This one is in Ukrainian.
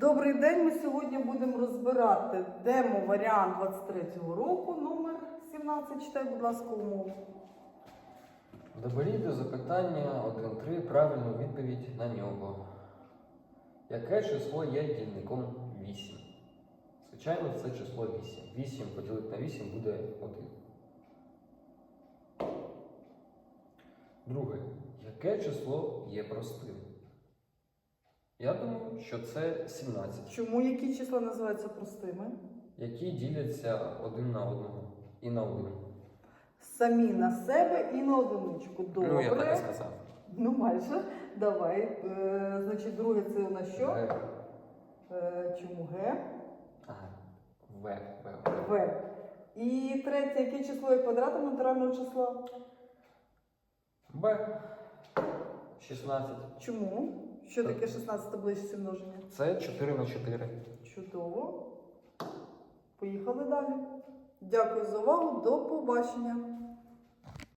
Добрий день. Ми сьогодні будемо розбирати демо-варіант 23-го року, номер 17. Читай, будь ласка, умову. Доберіть до запитання 1.3 правильну відповідь на нього. Яке число є дільником 8? Звичайно, це число 8. 8 поділити на 8 буде 1. Друге. Яке число є простим? Я думаю, що це 17, Чому які числа називаються простими? які діляться один на одного і на один. Самі на себе і на одиничку. Добре. Ну, я так і сказав. Ну, майже. Давай. Е, значить, друге це у нас що? Г. Е, чому Г? Ага. В. В. В. В. І третє, яке число є квадратом натурального числа? Б. 16. Чому? Що таке 16 табличці множення? Це 4 на 4. Чудово. Поїхали далі. Дякую за увагу. До побачення.